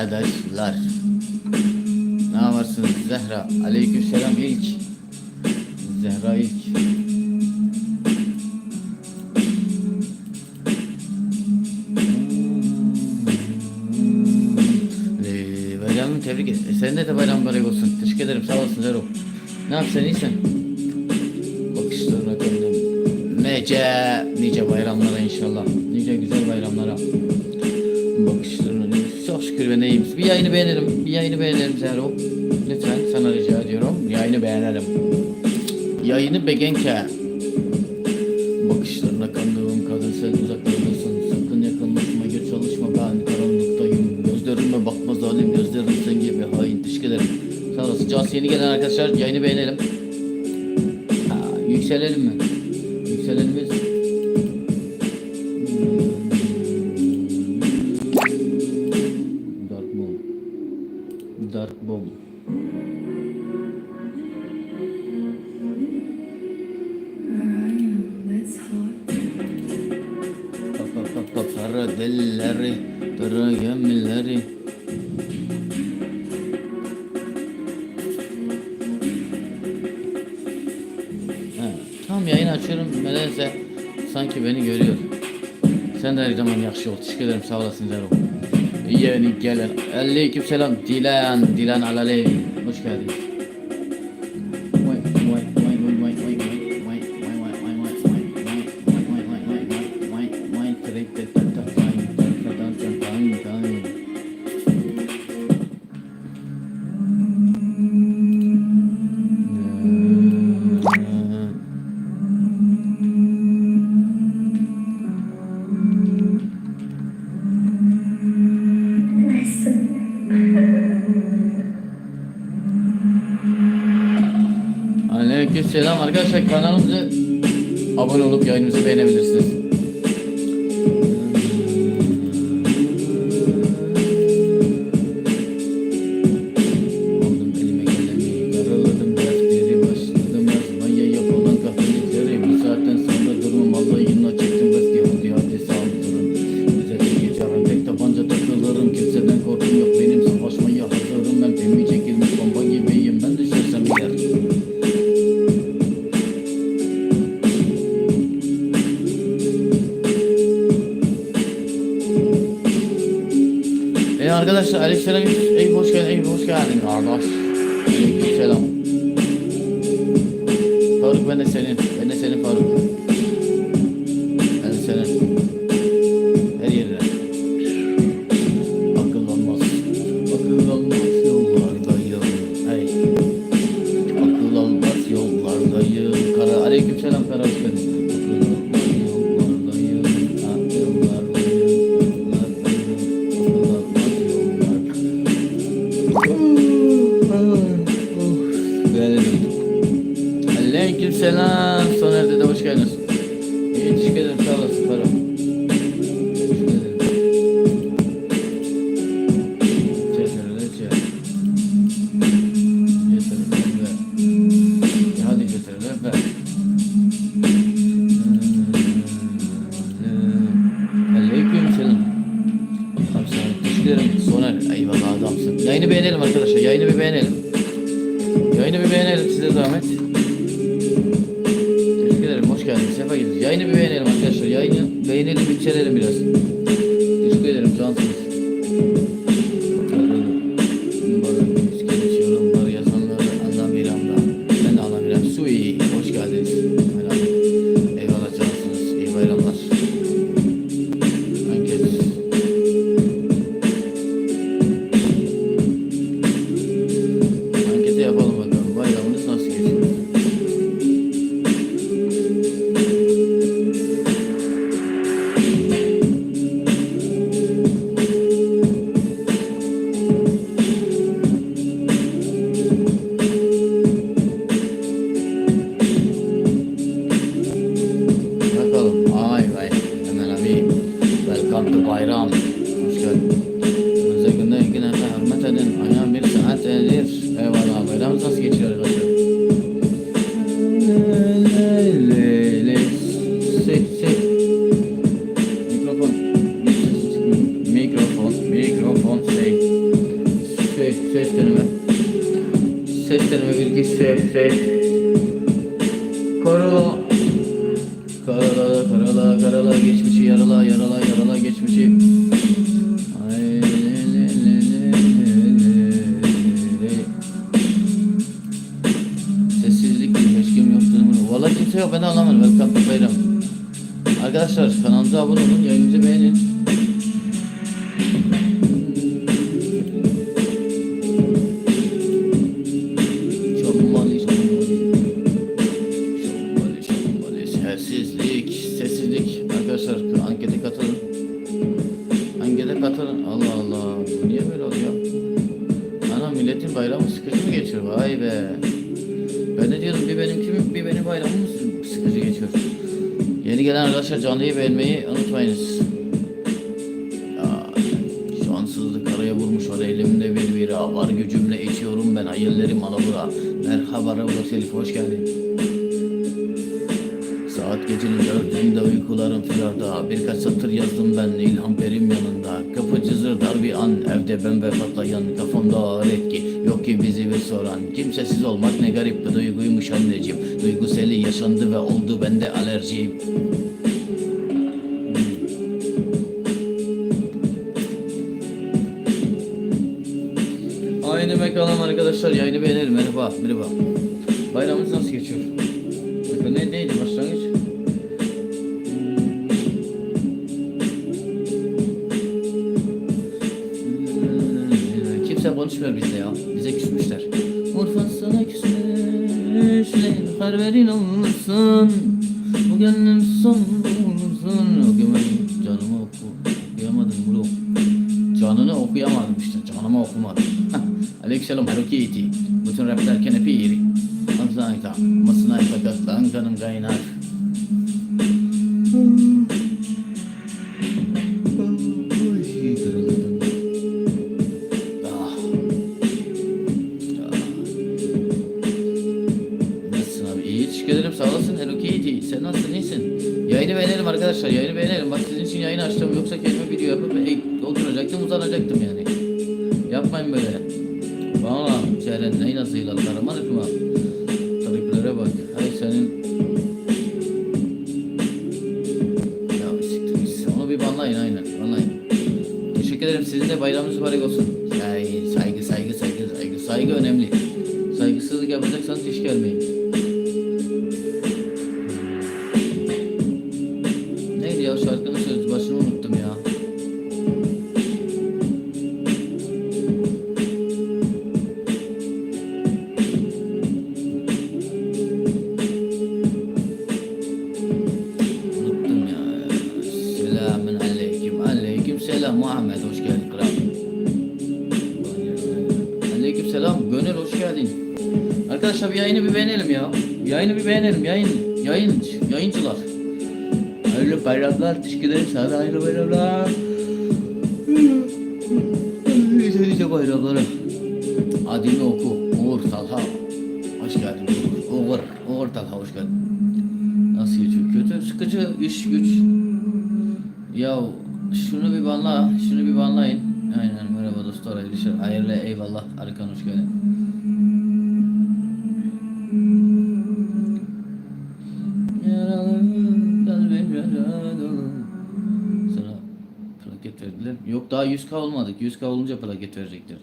arkadaşlar. Ne yaparsınız Zehra? Aleyküm selam ilk. Zehra ilk. Ee, Bayramını tebrik et. E, senin de, de bayram mübarek olsun. Teşekkür ederim. Sağ olasın Zero. Ne yapsan iyisin? Bakışlarına koydum. Nice, nice bayramlara inşallah. Nice güzel bayramlara. Bakışlarına. Çok şükür ben iyiyim. Bir yayını beğenelim. Bir yayını beğenelim Zero. Lütfen sana rica ediyorum. Yayını beğenelim. Yayını beğenke. Bakışlarına kandığım kadın sen uzaklardasın. Sakın yakınlaşma gir çalışma ben karanlıktayım. Gözlerime bakma zalim gözlerim sen gibi hain. Sağ olasın. Caz yeni gelen arkadaşlar yayını beğenelim. Ha, yükselelim mi? Kara delileri, kara gemileri. Tam yayın açıyorum. Nedense sanki beni görüyor. Sen de her zaman yakşı ol. Teşekkür ederim. Sağ olasın Zero. Yeni gelen. Aleyküm selam. Dilan. Dilan Alaley. Hoş geldin. Abone olup yayınımızı. Arkadaşlar Aleykümselam Eyüp hoş geldin Eyüp hoş geldin. Kardeş Aleykümselam Faruk ben de senin ben de senin Faruk Soner dede hoş geldiniz. İyi teşekkür ederim. Sağ olasın ankete katılın. Ankete katılın. Allah Allah. Niye böyle oluyor? Ana milletin bayramı sıkıcı mı geçiyor? Vay be. Ben de diyorum bir benim kimim bir benim bayramım mı sıkıcı geçiyor. Yeni gelen arkadaşlar canlıyı beğenmeyi unutmayınız. Ya, şanssızlık araya vurmuş var elimde bir bira Var gücümle içiyorum ben hayallerim alabura Merhaba Ravla Elif hoş geldin gecenin dördünde uykularım firarda Birkaç satır yazdım ben ilham perim yanında. Kapı cızır dar bir an evde bembe patlayan Kafamda etki. Yok ki bizi bir soran Kimsesiz olmak ne garip bir duyguymuş anneciğim. Duyguseli yaşandı ve oldu bende alerjiyim Aynı mekanım arkadaşlar yayını beğenelim merhaba merhaba. Bayramınız nasıl geçiyor? Ne neydi başlangıç? Küsmüşler. Haberin olsun. Sen nasılsın? İyisin. Yayını beğenelim arkadaşlar. Yayını beğenelim. Bak sizin için yayın açtım. Yoksa kendime video yapıp e, oturacaktım uzanacaktım yani. Yapmayın böyle. Yayını bir beğenelim. Yayın. Yayın. Yayıncılar. Hayırlı bayramlar. Teşekkür. Sana hayırlı bayramlar. Nice nice bayramlara. Adını oku. Uğur Talha. Hoş geldin Uğur. Uğur. Uğur Talha hoş geldin. Nasıl geçiyor? Kötü, sıkıcı, iş güç. Ya şunu bir banla, şunu bir banlayın. Aynen merhaba dostlar, arkadaşlar. Hayırlı eyvallah. Arkan hoş geldin. Plaket. Yok daha 100k olmadık. 100k olunca plaket verecekler.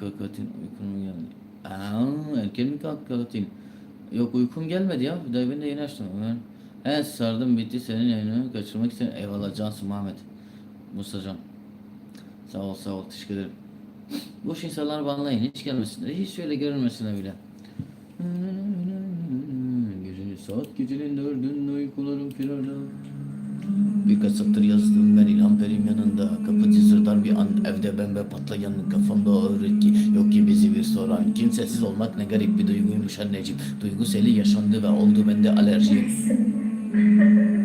Kakatin uykum geldi. Aa, erken mi kalk Kakatin? Yok uykum gelmedi ya. Daha ben de yeni açtım. Hemen. He sardım bitti senin yayını kaçırmak için. Eyvallah Cansu Muhammed. Mustacan. Sağ ol sağ ol teşekkür ederim. Boş insanlar banlayın hiç gelmesinler. Hiç şöyle görünmesinler bile. Gecenin saat gecenin dördünde uykularım firarda. Birkaç satır yazdım ben ilham perim yanında. Kapı cızırdar bir an evde bembe patlayan Kafamda ağır etki. Yok ki bizi bir soran Kimsesiz olmak ne garip bir duyguymuş anneciğim. Duyguseli yaşandı ve oldu bende alerji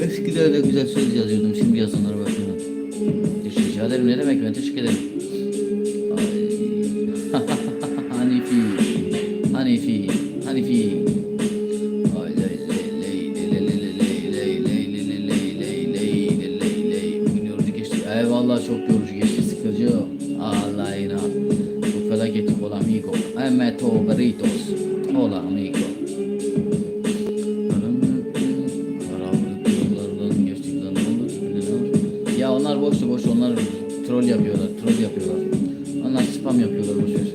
Eskiden de güzel söz yazıyordum, şimdi yazanlara bakıyorum. Rica ederim, ne demek ben teşekkür ederim. Yapıyorlar troll yapıyorlar. Onlar spam yapıyorlar boşver.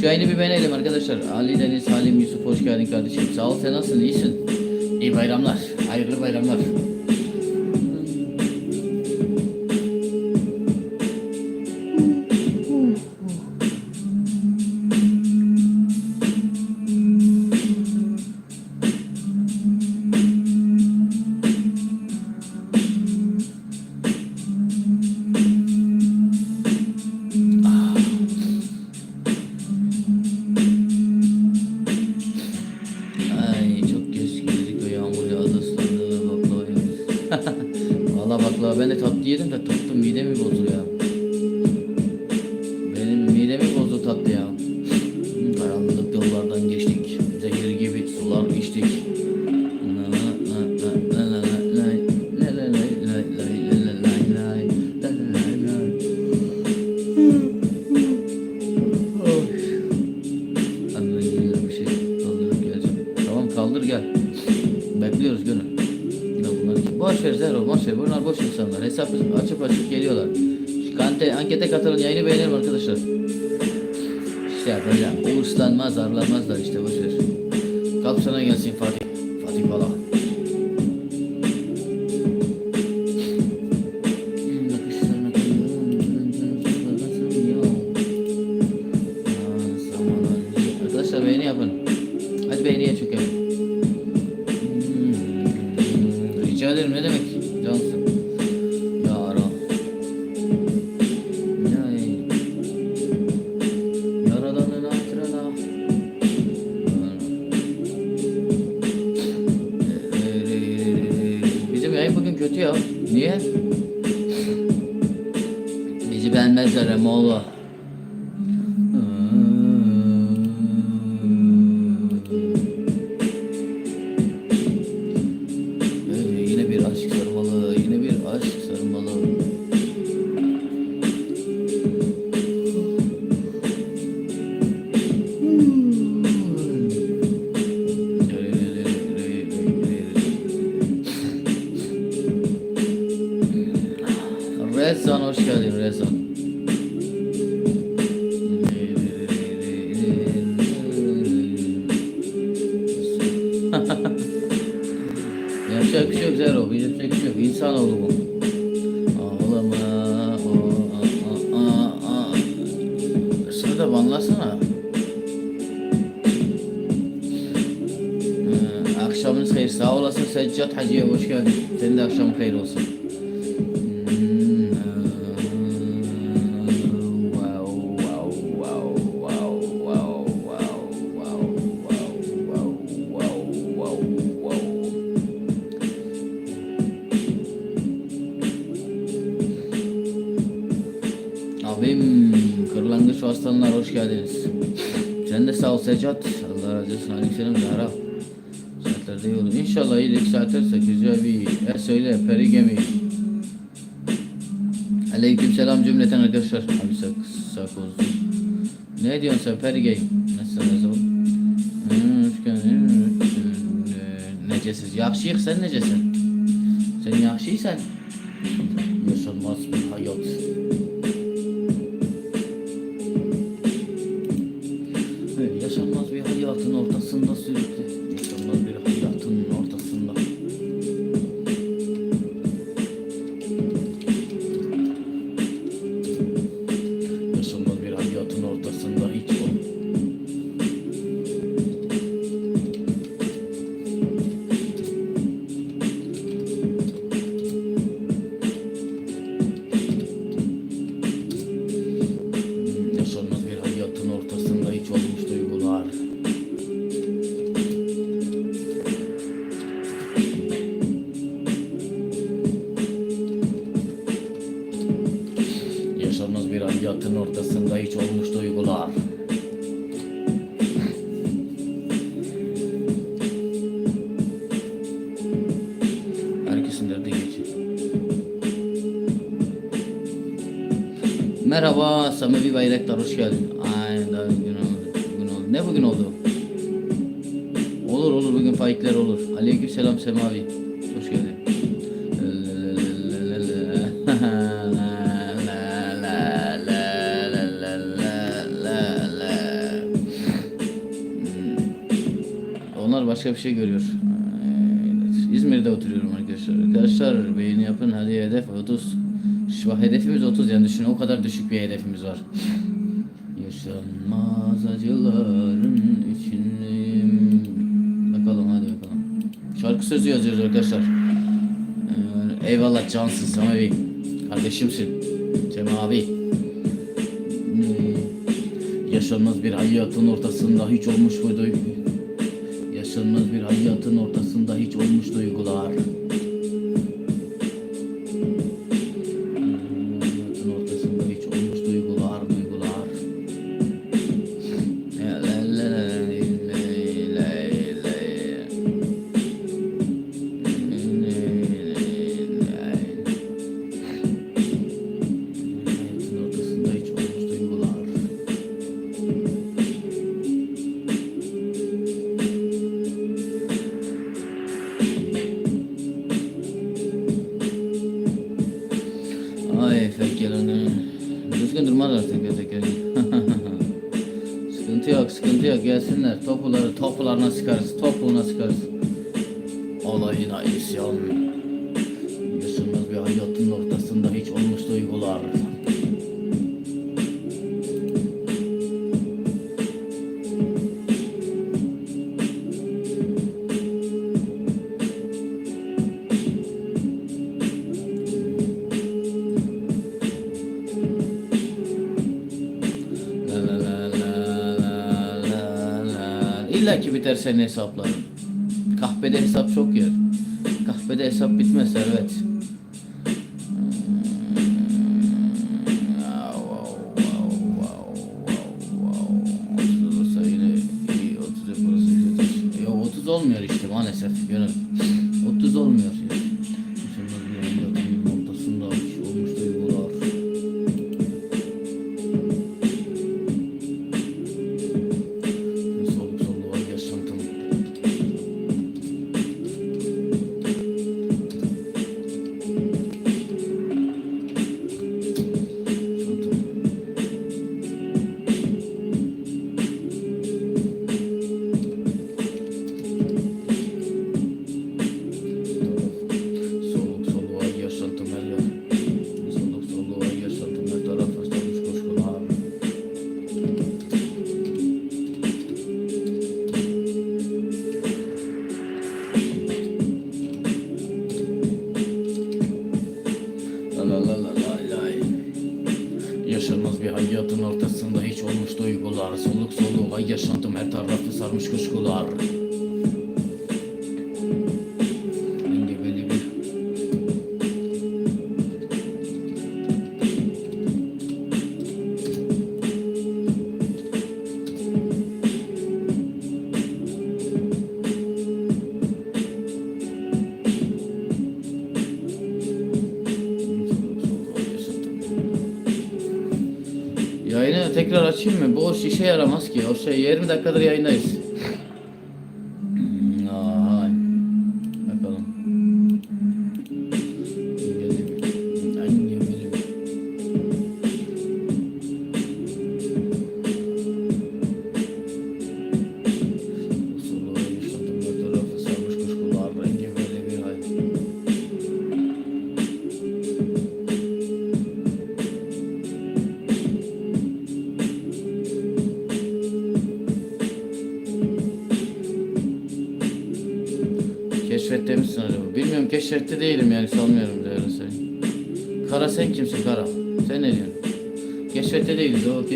Şu yayını bir beğenelim arkadaşlar. Ali Deniz, Halim, Yusuf hoş geldin kardeşim. Sağ ol sen nasılsın? İyisin. İyi bayramlar. Hayırlı bayramlar. açıp açıp, açıp geliyorlar. Kante, ankete katılın yayını beğenelim arkadaşlar. İşte hocam bu ıslanmaz arlanmazlar işte boşver. Kapsana gelsin Fatih. Hoş geldin Rezan. Yapacak bir şey yok Zero. Yapacak bir şey yok. İnsan oldu bu. Ağlama. o- a- a- a- a. Şunu da banlasana. Ee, akşamınız hayır. Sağ olasın Seccat Hacı'ya hoş geldin. Senin de akşamın hayır olsun. Abim kırlangıç ve aslanlar hoş geldiniz. Sen de sağ ol Secat. Allah razı olsun. Aleykümselam Zahra. Saatlerde iyi olur. İnşallah iyilik saatlerse güzel bir e söyle peri gemi. Aleykümselam cümleten arkadaşlar. Abi sak sak olsun. Ne diyorsun sen peri gemi? Nasılsın nasıl? Hmm. Ee, Necesiz. Yakşıyık sen necesin? Sen yakşıysan yaşanmaz bir hayat. Ne bugün oldu? Olur olur bugün faikler olur. Aleyküm selam Semavi. Hoş geldin. Onlar başka bir şey görüyor. İzmir'de oturuyorum arkadaşlar. Arkadaşlar beğeni yapın hadi hedef 30. Şu hedefimiz 30 yani düşünün o kadar düşük bir hedefimiz var. Yaşanmaz acıların içindeyim. Bakalım hadi bakalım. Şarkı sözü yazıyoruz arkadaşlar. Ee, eyvallah cansın Sami Bey. Kardeşimsin. Cem abi. Ee, yaşanmaz bir hayatın ortasında hiç olmuş bu duygu. Yaşanmaz bir hayatın ortasında hiç olmuş duygular. Gelsinler. Topuları topularına sıkarız. Topuğuna sıkarız. Olayına isyan. Yaşanmaz bir hayatın ortasında hiç olmuş duygular. Biter senin hesapların. Kahvede hesap çok yer. Kahvede hesap bitmez servet. Otuz olursa yine iyi, otuz yaparsa kötü. Yok 30 olmuyor işte maalesef gönül. 30 olmuyor. Tarafı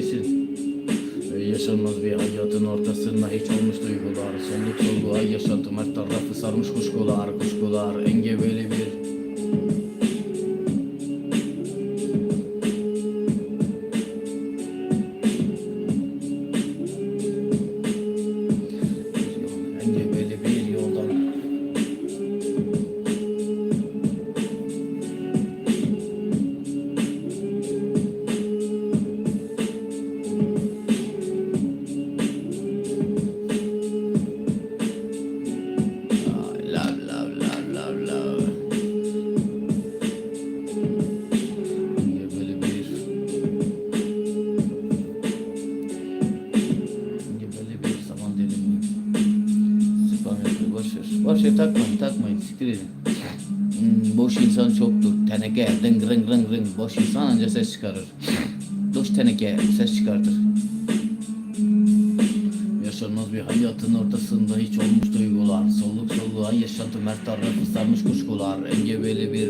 kesin. Yaşanmaz bir hayatın ortasında hiç olmuş duygular Soluk soluğa yaşantım her tarafı sarmış kuşkular Kuşkular engebeli bir Hmm, boş insan çoktur. Teneke ring ring ring ring. Boş insan anca ses çıkarır. Boş teneke ses çıkartır. Yaşanmaz bir hayatın ortasında hiç olmuş duygular Soluk soluğa yaşantı mert tarafı sarmış kuşkular Engebeli bir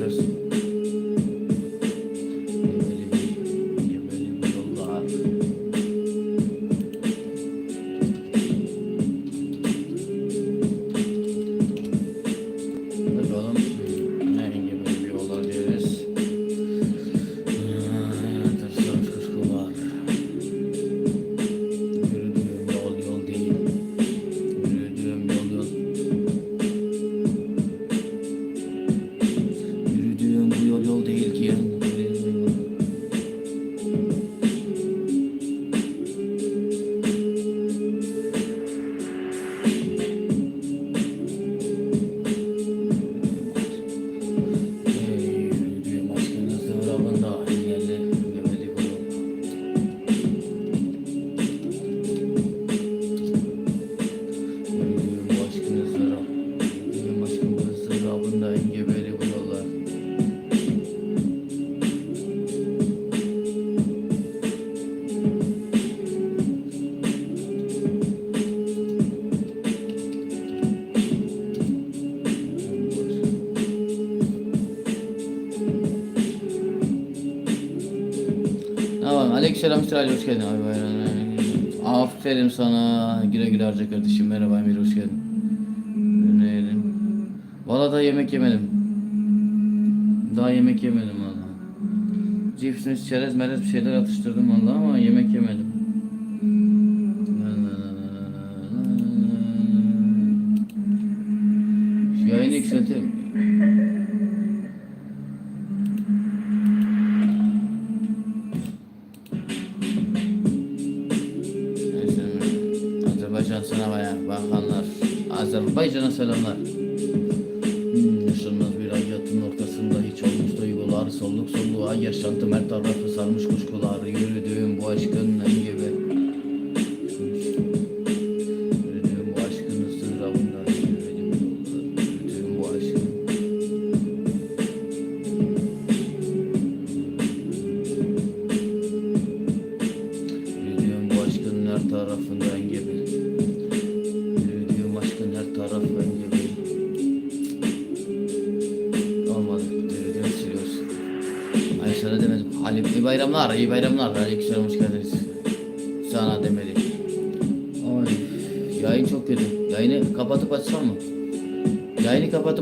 Var? Aleykümselam. Ali hoş geldin abi bayram. Aferin sana. Güle güle harca kardeşim. Merhaba Emir hoş geldin. Önerim. Valla daha yemek yemedim. Daha yemek yemedim valla. Cips, çerez, melez bir şeyler atıştırdım valla ama yemek yemedim. Tarafı sarmış kuşkular Yürüdüğüm bu aşkın gibi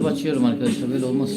açıyorum arkadaşlar. Böyle olmaz.